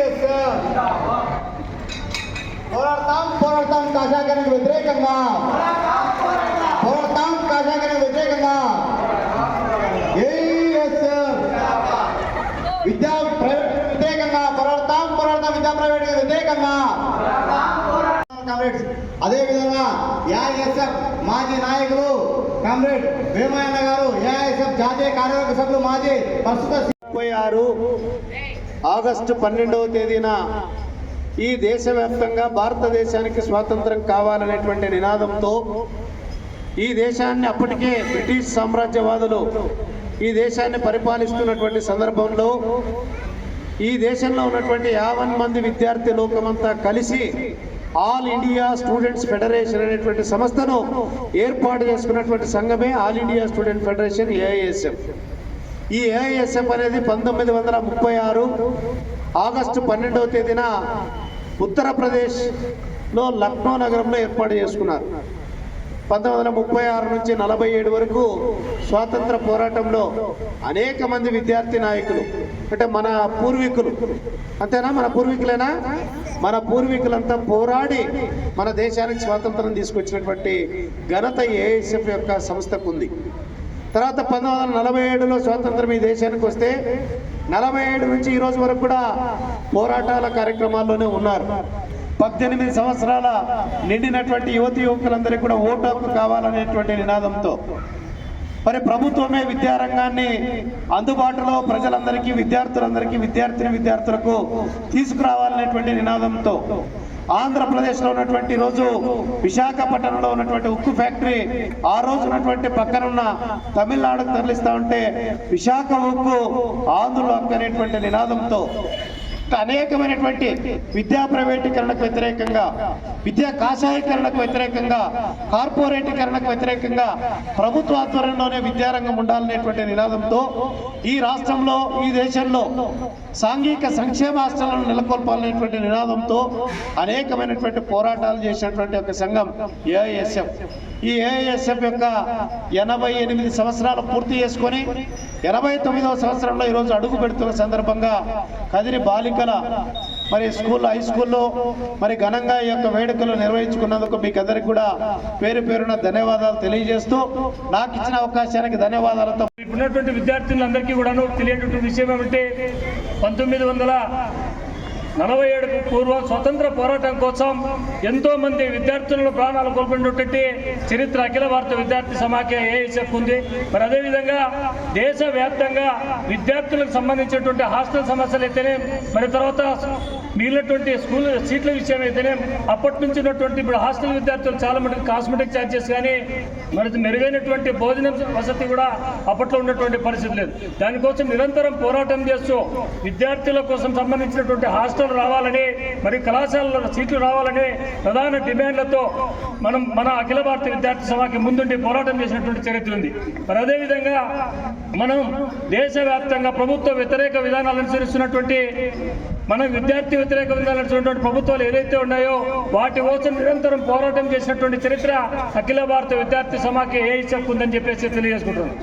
S ಹೋರಾಡ್ತಾಂ ಹೋರಾಡ್ತಾಂ ಕಾಜಾಗರಿಗೆ ವ್ಯತಿರೇಕಂಗ ಹೋರಾಡ್ತಾಂ ಕಾಜಾಗರಿಗೆ ವ್ಯತಿರೇಕಂಗ S ವಿದ್ಯಾ వ్యతిరేకంగా పోరాడతాం పోరాడతాం విద్యా ప్రైవేట్ వ్యతిరేకంగా కామ్రేడ్స్ అదేవిధంగా ఏఐఎస్ఎఫ్ మాజీ నాయకులు కామ్రేడ్ వేమాయన్న గారు ఏఐఎస్ఎఫ్ జాతీయ కార్యవర్గ సభ్యులు మాజీ ప్రస్తుత ముప్పై ఆరు ఆగస్టు పన్నెండవ తేదీన ఈ దేశవ్యాప్తంగా భారతదేశానికి స్వాతంత్రం కావాలనేటువంటి నినాదంతో ఈ దేశాన్ని అప్పటికే బ్రిటిష్ సామ్రాజ్యవాదులు ఈ దేశాన్ని పరిపాలిస్తున్నటువంటి సందర్భంలో ఈ దేశంలో ఉన్నటువంటి యావన్ మంది విద్యార్థి లోకమంతా కలిసి ఆల్ ఇండియా స్టూడెంట్స్ ఫెడరేషన్ అనేటువంటి సంస్థను ఏర్పాటు చేసుకున్నటువంటి సంఘమే all India student federation AISF. ఈ ఏఐఎస్ఎఫ్ అనేది పంతొమ్మిది వందల ముప్పై ఆరు ఆగస్టు పన్నెండవ తేదీన ఉత్తరప్రదేశ్లో లక్నో నగరంలో ఏర్పాటు చేసుకున్నారు. పంతొమ్మిది వందల ముప్పై ఆరు నుంచి నలభై ఏడు వరకు స్వాతంత్ర పోరాటంలో అనేక మంది విద్యార్థి నాయకులు అంటే మన పూర్వీకులు అంతేనా? మన పూర్వీకులేనా? మన పూర్వీకులంతా పోరాడి మన దేశానికి స్వాతంత్రం తీసుకొచ్చినటువంటి ఘనత ఏఎస్ఎఫ్ యొక్క సంస్థకు ఉంది. తర్వాత పంతొమ్మిది వందల నలభై ఏడులో స్వాతంత్రం ఈ దేశానికి వస్తే నలభై ఏడు నుంచి ఈ రోజు వరకు కూడా పోరాటాల కార్యక్రమాల్లోనే ఉన్నారు. పద్దెనిమిది సంవత్సరాల నిండినటువంటి యువతి యువకులందరికీ కూడా ఓటు హక్కు కావాలనేటువంటి నినాదంతో మరి ప్రభుత్వమే విద్యారంగాన్ని అందుబాటులో ప్రజలందరికీ విద్యార్థులందరికీ విద్యార్థిని విద్యార్థులకు తీసుకురావాలనేటువంటి నినాదంతో ఆంధ్రప్రదేశ్లో ఉన్నటువంటి రోజు విశాఖపట్నంలో ఉన్నటువంటి ఉక్కు ఫ్యాక్టరీ ఆ రోజు ఉన్నటువంటి పక్కనున్న తమిళనాడుకు తరలిస్తా ఉంటే విశాఖ ఉక్కు ఆంధ్రులు హక్కు అనేటువంటి నినాదంతో అనేకమైనటువంటి విద్యా ప్రైవేటీకరణకు వ్యతిరేకంగా విద్యా కాషాయీకరణకు వ్యతిరేకంగా కార్పొరేటీకరణకు వ్యతిరేకంగా ప్రభుత్వ ఆధ్వర్యంలోనే విద్యారంగం ఉండాలనేటువంటి నినాదంతో ఈ రాష్ట్రంలో ఈ దేశంలో సాంఘిక సంక్షేమ హాస్టళ్ళను నెలకొల్పాలనేటువంటి నినాదంతో అనేకమైనటువంటి పోరాటాలు చేసినటువంటి ఒక సంఘం ఏఐఎస్ఎఫ్. ఈ ఏఎస్ఎఫ్ యొక్క ఎనభై ఎనిమిది సంవత్సరాలు పూర్తి చేసుకొని ఎనభై తొమ్మిదవ సంవత్సరంలో ఈరోజు అడుగు పెడుతున్న సందర్భంగా కదిరి బాలికల మరి స్కూల్ హై స్కూల్లో మరి ఘనంగా ఈ యొక్క వేడుకలు నిర్వహించుకున్నందుకు మీకు అందరికి కూడా పేరు పేరున ధన్యవాదాలు తెలియజేస్తూ నాకు ఇచ్చిన అవకాశానికి ధన్యవాదాలతో ఇప్పుడున్నటువంటి విద్యార్థులందరికీ కూడాను తెలియనటువంటి విషయం ఏమంటే పంతొమ్మిది వందల నలభై ఏడుకు పూర్వం స్వతంత్ర పోరాటం కోసం ఎంతో మంది విద్యార్థులను ప్రాణాలు కోల్పోయినటువంటి చరిత్ర అఖిల భారత విద్యార్థి సమాఖ్య ఏఎస్ఎఫ్ ఉంది. మరి అదేవిధంగా దేశవ్యాప్తంగా విద్యార్థులకు సంబంధించినటువంటి హాస్టల్ సమస్యలు అయితేనే మరి తర్వాత మిగిలినటువంటి స్కూల్ సీట్ల విషయం అయితేనే అప్పటి నుంచి ఉన్నటువంటి ఇప్పుడు హాస్టల్ విద్యార్థులు చాలా మటుకు కాస్మెటిక్ ఛార్జెస్ కానీ మరి మెరుగైనటువంటి భోజనం వసతి కూడా అప్పట్లో ఉన్నటువంటి పరిస్థితి లేదు. దానికోసం నిరంతరం పోరాటం చేస్తూ విద్యార్థుల కోసం సంబంధించినటువంటి హాస్టల్ రావాలని మరి కళాశాలలో సీట్లు రావాలని ప్రధాన డిమాండ్లతో మనం మన అఖిల భారత విద్యార్థి సభకి ముందుండి పోరాటం చేసినటువంటి చరిత్ర ఉంది. మరి అదేవిధంగా మనం దేశవ్యాప్తంగా ప్రభుత్వ వ్యతిరేక విధానాలు అనుసరిస్తున్నటువంటి మన విద్యార్థి వ్యతిరేక విధానాలు అనుసరిస్తున్నటువంటి ప్రభుత్వాలు ఏదైతే ఉన్నాయో వాటి కోసం నిరంతరం పోరాటం చేసినటువంటి చరిత్ర అఖిల భారత విద్యార్థి సమాఖ్య ఏ ఉందని చెప్పేసి తెలియజేసుకుంటున్నాం